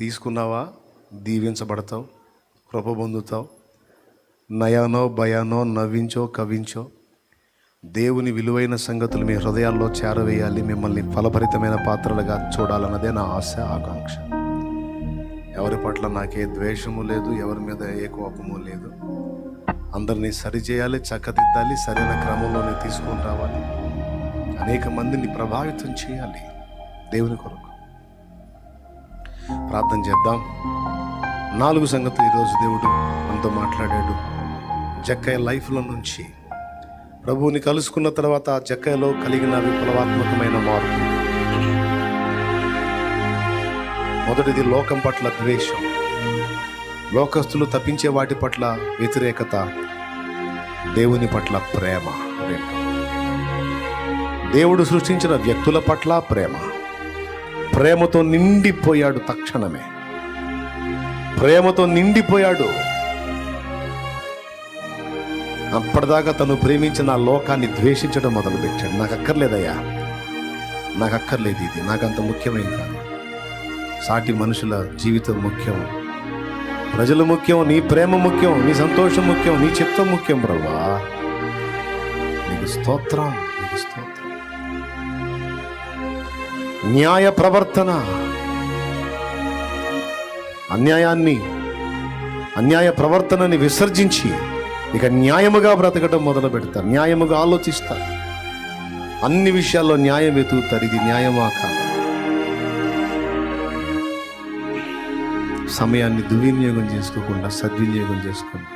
తీసుకున్నావా? దీవించబడతావు కృప పొందుతావు. నయానో భయానో నవ్వించో కవించో దేవుని విలువైన సంగతులు మీ హృదయాల్లో చేరవేయాలి. మిమ్మల్ని ఫలభరితమైన పాత్రలుగా చూడాలన్నదే నా ఆశ ఆకాంక్ష. ఎవరి పట్ల నాకే ద్వేషము లేదు ఎవరి మీద ఏ కోపము లేదు. అందరినీ సరిచేయాలి చక్కదిద్దాలి సరైన క్రమంలోనే తీసుకొని రావాలి. అనేక మందిని ప్రభావితం చేయాలి దేవుని కొరకు. ప్రార్థన చేద్దాం. నాలుగు సంగతులు ఈరోజు దేవుడు మనతో మాట్లాడాడు. జక్కయ్య లైఫ్లో నుంచి ప్రభువుని కలుసుకున్న తర్వాత జక్కయ్యలో కలిగిన విప్లవాత్మకమైన మార్పు. మొదటిది లోకం పట్ల ద్వేషం. లోకస్తులు తప్పించే వాటి పట్ల వ్యతిరేకత దేవుని పట్ల ప్రేమ. దేవుడు సృష్టించిన వ్యక్తుల పట్ల ప్రేమ. ప్రేమతో నిండిపోయాడు తక్షణమే. ప్రేమతో నిండిపోయాడు. అప్పటిదాకా తను ప్రేమించిన ఆ లోకాన్ని ద్వేషించడం మొదలుపెట్టాడు. నాకు అక్కర్లేదయ్యా నాకు అక్కర్లేదు ఇది. నాకు అంత ముఖ్యమేం కాదు. సాటి మనుషుల జీవితం ముఖ్యం. ప్రజలు ముఖ్యం. నీ ప్రేమ ముఖ్యం. నీ సంతోషం ముఖ్యం. నీ చిత్తం ముఖ్యం ప్రభా. నీకు స్తోత్రం. నీకు స్తోత్రం. న్యాయ ప్రవర్తన. అన్యాయాన్ని అన్యాయ ప్రవర్తనని విసర్జించి ఇక న్యాయముగా బ్రతకడం మొదలు పెడతారు. న్యాయముగా ఆలోచిస్తారు. అన్ని విషయాల్లో న్యాయం వెతుకుతారు. ఇది న్యాయమా కాదా? సమయాన్ని దుర్వినియోగం చేసుకోకుండా సద్వినియోగం చేసుకోండి.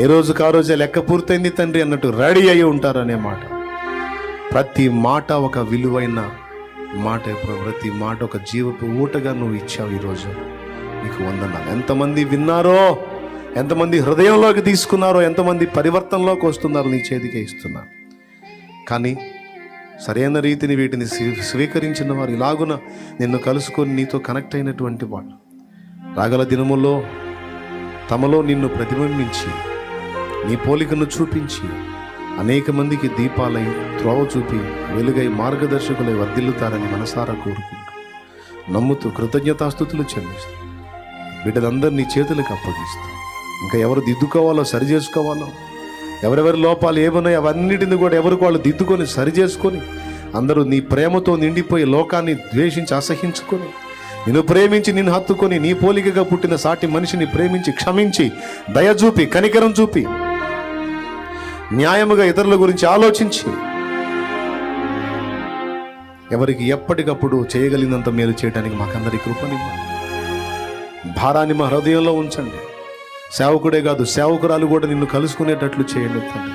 ఏ రోజుకు ఆ రోజే లెక్క పూర్తయింది తండ్రి అన్నట్టు రెడీ అయి ఉంటారనే మాట. ప్రతి మాట ఒక విలువైన మాట ఇప్పుడు ప్రతి మాట ఒక జీవపు ఊటగా నువ్వు ఇచ్చావు ఈరోజు. నీకు వందనాలు. ఎంతమంది విన్నారో ఎంతమంది హృదయంలోకి తీసుకున్నారో ఎంతమంది పరివర్తనలోకి వస్తున్నారో నీ చేతికే ఇస్తున్నా. కానీ సరైన రీతిని వీటిని స్వీ- స్వీకరించిన వారు ఇలాగున నిన్ను కలుసుకొని నీతో కనెక్ట్ అయినటువంటి వాళ్ళు. రాగల దినములో తమలో నిన్ను ప్రతిబింబించి నీ పోలికను చూపించి అనేక మందికి దీపాలై త్రోవ చూపి వెలుగై మార్గదర్శకులై వర్ధిల్లుతారని మనసారా కోరుకుంటూ నమ్ముతూ కృతజ్ఞతాస్థుతులు చెల్లిస్తూ బిడ్డలందరినీ చేతులకు అప్పగిస్తూ ఇంకా ఎవరు దిద్దుకోవాలో సరి చేసుకోవాలో ఎవరెవరి లోపాలు ఏమున్నాయో అవన్నిటిని కూడా ఎవరికి వాళ్ళు దిద్దుకొని సరి చేసుకొని అందరూ నీ ప్రేమతో నిండిపోయి లోకాన్ని ద్వేషించి అసహించుకొని నిన్ను ప్రేమించి నిన్ను హత్తుకొని నీ పోలికగా పుట్టిన సాటి మనిషిని ప్రేమించి క్షమించి దయ చూపి కనికరం చూపి న్యాయముగా ఇతరుల గురించి ఆలోచించి ఎవరికి ఎప్పటికప్పుడు చేయగలిగినంత మేలు చేయడానికి మాకందరి కృపనివ్వండి. భారాన్ని మా హృదయంలో ఉంచండి. సేవకుడే కాదు సేవకురాలు కూడా నిన్ను కలుసుకునేటట్లు చేయండి తండ్రి.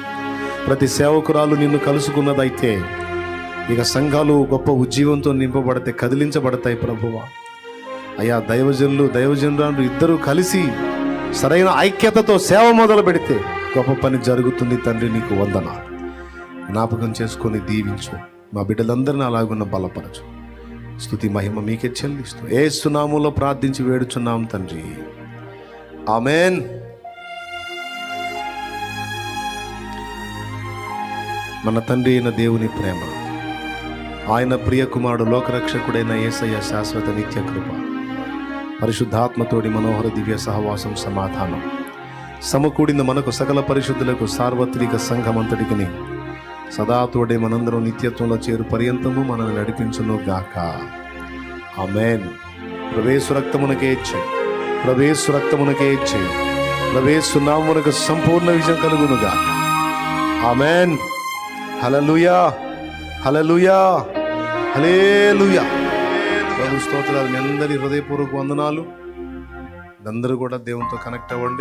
ప్రతి సేవకురాలు నిన్ను కలుసుకున్నదైతే ఇక సంఘాలు గొప్ప ఉజ్జీవంతో నింపబడితే కదిలించబడతాయి ప్రభువ. అయ్యా దైవజనులు దైవజనురాలు ఇద్దరూ కలిసి సరైన ఐక్యతతో సేవ మొదలు పెడితే గొప్ప పని జరుగుతుంది తండ్రి నీకు వందన జ్ఞాపకం చేసుకొని దీవించు. మా బిడ్డలందరినీ అలాగున్న బలపరచు. స్తుతి మహిమ మీకే చెల్లిస్తూ ఏ సునాములో ప్రార్థించి వేడుచున్నాం తండ్రి. ఆమెన్. మన తండ్రి అయిన దేవుని ప్రేమ ఆయన ప్రియకుమారుడు లోకరక్షకుడైన ఏసయ్య శాశ్వత నిత్య కృప పరిశుద్ధాత్మతోడి మనోహర దివ్య సహవాసం సమాధానం. సమకూడిన మనకు సకల పరిశుద్ధులకు సార్వత్రిక సంఘమంతటికి సదా తోడే మనందరం నిత్యత్వంలో చేరు పర్యంతము మనల్ని నడిపించును గాక. ఆమెన్. ప్రవేశు రక్తమునకే ఇచ్చే. ప్రవేశు రక్తమునకే ఇచ్చే. ప్రవేశు నామునకు సంపూర్ణ విజయం కలుగును గాక. ఆమెన్. హలలుయా హలలుయా హలేలుయా ప్రభు స్తోత్రాలు మీ అందరి హృదయపూర్వక వందనాలు. అందరూ కూడా దేవునితో కనెక్ట్ అవ్వండి.